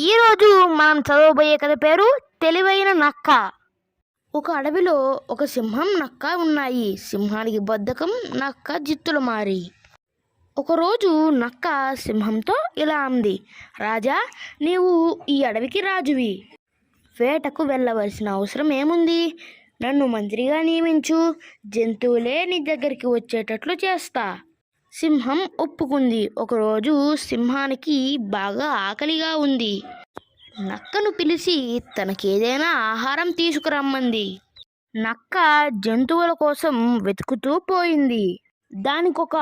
ఈరోజు మనం చదవబోయే కథ పేరు తెలివైన నక్క. ఒక అడవిలో ఒక సింహం నక్క ఉన్నాయి. సింహానికి బద్ధకం నక్క జిత్తులు మారి. ఒకరోజు నక్క సింహంతో ఇలా అంది రాజా నీవు ఈ అడవికి రాజువి. వేటకు వెళ్ళవలసిన అవసరం ఏముంది? నన్ను మంత్రిగా నియమించు. జంతువులే నీ దగ్గరికి వచ్చేటట్లు చేస్తా. సింహం ఒప్పుకుంది. ఒకరోజు సింహానికి బాగా ఆకలిగా ఉంది. నక్కను పిలిచి తనకేదైనా ఆహారం తీసుకురమ్మంది. నక్క జంతువుల కోసం వెతుకుతూ పోయింది. దానికొక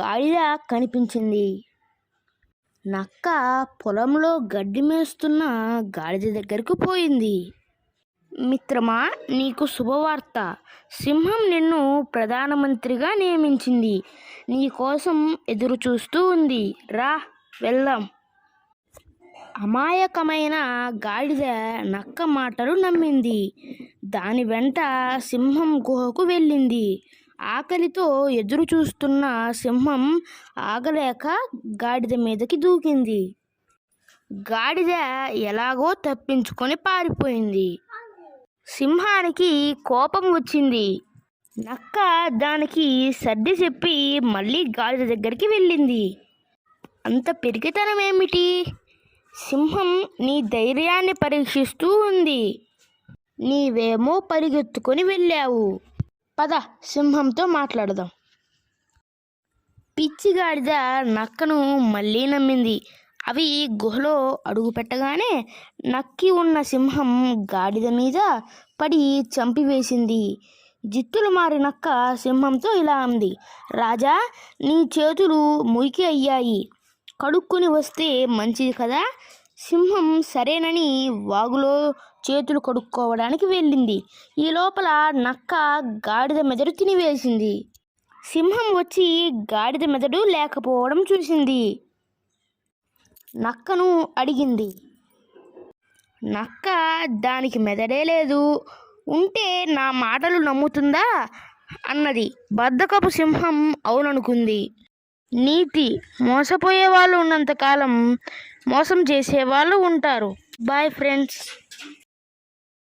గాడిద కనిపించింది. నక్క పొలంలో గడ్డి మేస్తున్న గాడిద దగ్గరకు పోయింది. మిత్రమా నీకు శుభవార్త. సింహం నిన్ను ప్రధానమంత్రిగా నియమించింది. నీ కోసం ఎదురు చూస్తూ ఉంది. రా వెళ్దాం. అమాయకమైన గాడిద నక్క మాటలు నమ్మింది. దాని వెంట సింహం గుహకు వెళ్ళింది. ఆకలితో ఎదురు చూస్తున్న సింహం ఆగలేక గాడిద మీదకి దూకింది. గాడిద ఎలాగో తప్పించుకొని పారిపోయింది. సింహానికి కోపం వచ్చింది. నక్క దానికి సర్ది చెప్పి మళ్ళీ గాడిద దగ్గరికి వెళ్ళింది. అంత పెరిగితనం ఏమిటి? సింహం నీ ధైర్యాన్ని పరీక్షిస్తూ ఉంది. నీవేమో పరిగెత్తుకొని వెళ్ళావు. పద సింహంతో మాట్లాడదాం. పిచ్చి గాడిద నక్కను మళ్ళీ నమ్మింది. అవి గుహలో అడుగు పెట్టగానే నక్కి ఉన్న సింహం గాడిద మీద పడి చంపివేసింది. జిత్తులు మారినక్క సింహంతో ఇలా అంది రాజా నీ చేతులు మురికి అయ్యాయి. కడుక్కొని వస్తే మంచిది కదా సింహం సరేనని వాగులో చేతులు కడుక్కోవడానికి వెళ్ళింది. ఈ లోపల నక్క గాడిద మెదడు తినివేసింది. సింహం వచ్చి గాడిద మెదడు లేకపోవడం చూసింది. నక్కను అడిగింది. నక్క దానికి మెదడే లేదు. ఉంటే నా మాటలు నమ్ముతుందా? అన్నది బద్దకపు సింహం అవుననుకుంది. నీతి మోసపోయే వాళ్ళు ఉన్నంతకాలం మోసం చేసే వాళ్ళు ఉంటారు. Bye friends